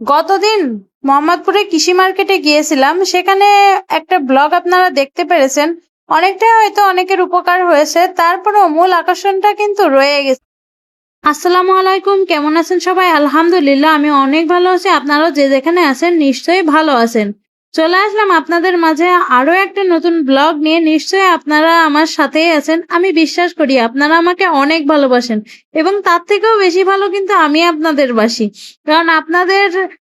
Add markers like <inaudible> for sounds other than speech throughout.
গতদিন মোহাম্মদপুরে কৃষি মার্কেটে গিয়েছিলাম, সেখানে একটা ব্লগ আপনারা দেখতে পেরেছেন। অনেকটাই হয়তো অনেকের উপকার হয়েছে, তারপরেও মূল আকর্ষণটা কিন্তু রয়ে গেছে। আসসালামু আলাইকুম, কেমন আছেন সবাই? আলহামদুলিল্লাহ, আমি অনেক ভালো আছি। আপনারাও যে যেখানে আছেন, নিশ্চয়ই ভালো আছেন। চলে আসলাম আপনাদের মাঝে আরও একটা নতুন ব্লগ নিয়ে। নিশ্চয়ই আপনারা আমার সাথেই আছেন। আমি বিশ্বাস করি, আপনারা আমাকে অনেক ভালোবাসেন এবং তার থেকেও বেশি ভালো কিন্তু আমি আপনাদের বাসি। কারণ আপনাদের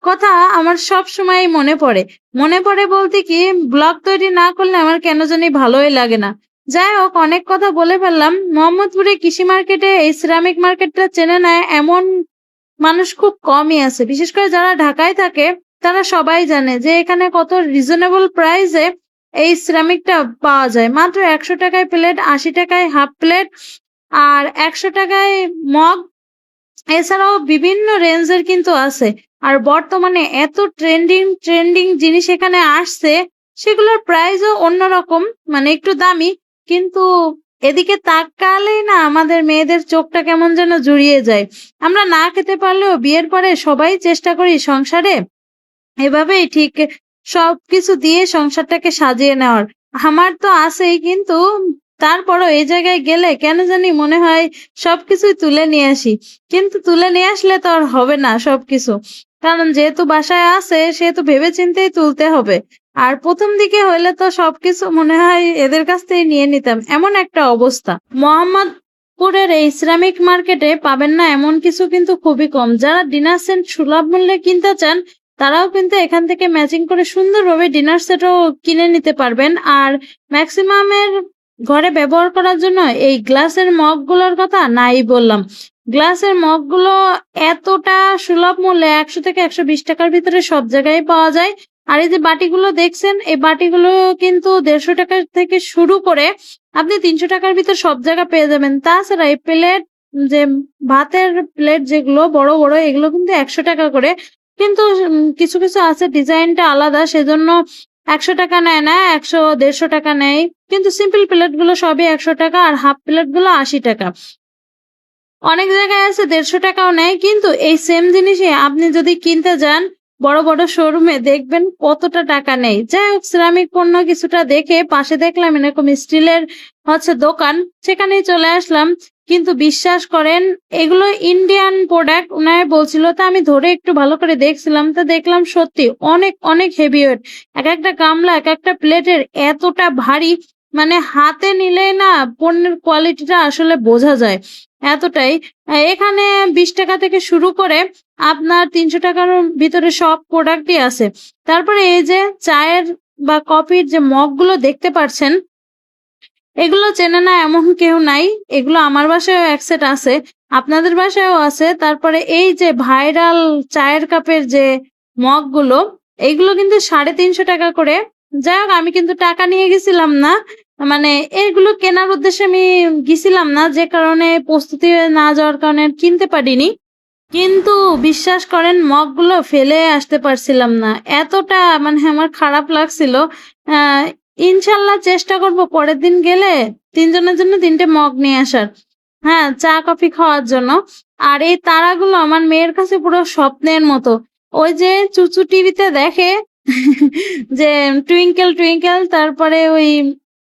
কথা আমার সব সময় মনে পড়ে। মনে পড়ে বলতে কি ব্লগ তৈরি না করলে আমার কেন জানি ভালোই লাগে না। যাই হোক, অনেক কথা বলে ফেললাম। মোহাম্মদপুরে কৃষি মার্কেটে এই সিরামিক মার্কেটটা চেনে নেয় এমন মানুষ খুব কমই আছে। বিশেষ করে যারা ঢাকায় থাকে তারা সবাই জানে যে এখানে কত রিজনেবল প্রাইসে এই সিরামিকটা পাওয়া যায়। মাত্র একশো টাকায় প্লেট আশি টাকায় হাফ প্লেট আর একশো টাকায় মগ। এছাড়াও বিভিন্ন রেঞ্জের কিন্তু আছে। আর বর্তমানে এত ট্রেন্ডিং ট্রেন্ডিং জিনিস এখানে আসছে, সেগুলোর প্রাইসও অন্যরকম মানে একটু দামি। কিন্তু এদিকে তাকালেই না আমাদের মেয়েদের চোখটা কেমন যেন জুড়িয়ে যায়। আমরা না খেতে পারলেও বিয়ের পরে সবাই চেষ্টা করি সংসারে। এভাবেই ঠিক সবকিছু দিয়ে সংসারটাকে সাজিয়ে নেওয়ার। আমার তো আছেই, কিন্তু তারপরও এই জায়গায় গেলে কেন জানি মনে হয় সবকিছুই তুলে নিয়ে আসি। কিন্তু তুলে নিয়ে আসলে তো আর হবে না সবকিছু। কারণ যেহেতু বাসায় আছে, সেহেতু ভেবে চিন্তেই তুলতে হবে। আর প্রথম দিকে হইলে তো সবকিছু মনে হয় এদের কাছ থেকে নিয়ে নিতাম। এমন একটা অবস্থা। মোহাম্মদপুরের এই ইসলামিক মার্কেটে পাবেন না এমন কিছু কিন্তু খুবই কম। যারা ডিনার সেন্ট সুলভ মূল্যে কিনতে চান তারাও কিন্তু এখান থেকে ম্যাচিং করে সুন্দরভাবে ডিনার সেটও কিনে নিতে পারবেন। আর ম্যাক্সিমামের ঘরে ব্যবহার করার জন্য এই গ্লাসের মগগুলোর কথা নাই বললাম। গ্লাসের মগগুলো এতটা সুলভ মূল্যে একশো থেকে একশো বিশ টাকার ভিতরে সব জায়গায় পাওয়া যায়। আর এই যে বাটিগুলো দেখছেন, এই বাটিগুলো কিন্তু দেড়শো টাকা থেকে শুরু করে আপনি তিনশো টাকার ভিতর সব জায়গা পেয়ে যাবেন। তাছাড়া এই প্লেট যে ভাতের প্লেট যেগুলো বড় বড়, এগুলো কিন্তু একশো টাকা করে। কিন্তু কিছু কিছু আছে ডিজাইনটা আলাদা, সেজন্য একশো টাকা নেয় না, একশো, দেড়শো টাকা নেয় কিন্তু সিম্পল প্লেটগুলো সবই একশো টাকা আর হাফ প্লেটগুলো আশি টাকা। অনেক জায়গায় আছে দেড়শো টাকাও নেয় কিন্তু এই সেম জিনিসই আপনি যদি কিনতে যান বড় বড় শোরুমে দেখবেন কতটা টাকা নেই। যাই হোক সিরামিক পণ্য কিছুটা দেখে পাশে দেখলাম এরকম স্টিলের হচ্ছে দোকান, সেখানেই চলে আসলাম। কিন্তু বিশ্বাস করেন, এগুলো ইন্ডিয়ান প্রোডাক্ট উনায় বলছিল, তা আমি ধরে একটু ভালো করে দেখছিলাম, তা দেখলাম সত্যি অনেক অনেক হেভি ওয়েট এক একটা গামলা, এক একটা প্লেটের এতটা ভারী মানে হাতে নিলে না পণ্যের কোয়ালিটিটা আসলে বোঝা যায় এতটাই। এখানে বিশ টাকা থেকে শুরু করে আপনার তিনশো টাকার ভিতরে সব প্রোডাক্টই আছে। তারপরে এই যে চায়ের বা কফির যে মগগুলো দেখতে পাচ্ছেন এগুলো চেনে না এমন কেউ নাই। এগুলো আমার বাসায়ও এক সেট আছে, আপনাদের বাসায়ও আছে। তারপরে এই যে ভাইরাল চায়ের কাপের যে মগগুলো এইগুলো কিন্তু সাড়ে তিনশো টাকা করে। যাই হোক, আমি কিন্তু টাকা নিয়ে গেছিলাম না। মানে এগুলো কেনার উদ্দেশ্যে আমি গেছিলাম না, যে কারণে প্রস্তুতি না যাওয়ার কারণে কিনতে পারিনি। কিন্তু বিশ্বাস করেন, মগগুলো ফেলে আসতে পারছিলাম না। এতটা মানে আমার খারাপ লাগছিল। ইনশাল্লাহ চেষ্টা করব, পরের দিন গেলে তিনজনের জন্য তিনটে মগ নিয়ে আসার। হ্যাঁ চা, কফি খাওয়ার জন্য। আর এই তারাগুলো আমার মেয়ের কাছে পুরো স্বপ্নের মতো। ওই যে চুচু টিভিতে দেখে <laughs> যে টুইঙ্কেল টুইঙ্কেল, তারপরে ওই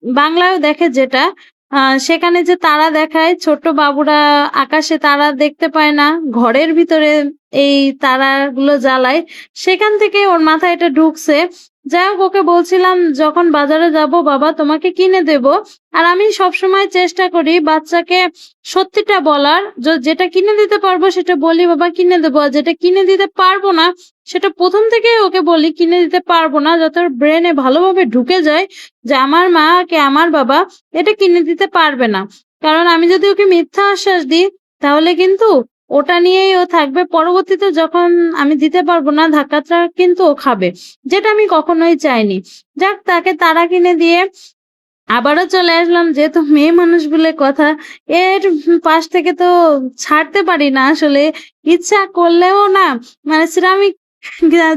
বাংলায়ও দেখে যেটা। সেখানে যে তারা দেখায় ছোট বাবুরা আকাশে তারা দেখতে পায় না, ঘরের ভিতরে এই তারাগুলো জ্বালায়। সেখান থেকে ওর মাথায় এটা ঢুকছে। যাই হোক ওকে বলছিলাম, যখন বাজারে যাব, বাবা, তোমাকে কিনে দেব। আর আমি সবসময় চেষ্টা করি বাচ্চাকে সত্যিটা বলার যেটা কিনে দিতে পারব সেটা বলি, বাবা, কিনে দেবো। আর যেটা কিনে দিতে পারব না, সেটা প্রথম থেকে ওকে বলি, কিনে দিতে পারব না, যাতে ওর ব্রেনে ভালোভাবে ঢুকে যায় যে আমার মা কে আমার বাবা এটা কিনে দিতে পারবে না। কারণ আমি যদি ওকে মিথ্যা আশ্বাস দিই, তাহলে কিন্তু ওটা নিয়েই ও থাকবে। পরবর্তীতে যখন আমি দিতে পারব না, ধাক্কাটা কিন্তু ও খাবে, যেটা আমি কখনোই চাইনি। যাক, তাকে তারা কিনে দিয়ে আবারও চলে আসলাম। যেহেতু মেয়ে মানুষ বলে কথা, এর পাশ থেকে তো ছাড়তে পারি না আসলে। ইচ্ছা করলেও না মানে সিরামিক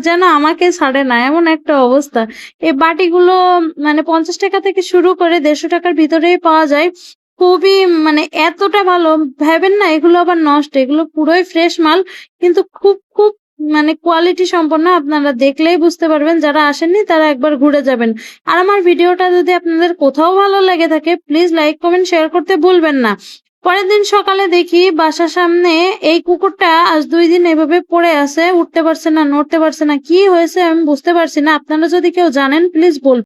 যেন আমাকে ছাড়ে না, এমন একটা অবস্থা। এই বাটিগুলো মানে পঞ্চাশ টাকা থেকে শুরু করে দেড়শো টাকার ভিতরেই পাওয়া যায়। খুবই মানে এতটা ভালো। ভাবেন না, এগুলো আবার নষ্ট, এগুলো পুরোই ফ্রেশ মাল, কিন্তু খুব খুব মানে কোয়ালিটি সম্পন্ন আপনারা দেখলেই বুঝতে পারবেন, যারা আসেননি তারা একবার ঘুরে যাবেন। আর আমার ভিডিওটা যদি আপনাদের কোথাও ভালো লেগে থাকে প্লিজ লাইক কমেন্ট শেয়ার করতে ভুলবেন না। পরের দিন সকালে দেখি বাসার সামনে এই কুকুরটা আজ দুই দিন এভাবে পড়ে আছে, উঠতে পারছে না, নড়তে পারছে না, কি হয়েছে আমি বুঝতে পারছি না। আপনারা যদি কেউ জানেন প্লিজ বলবেন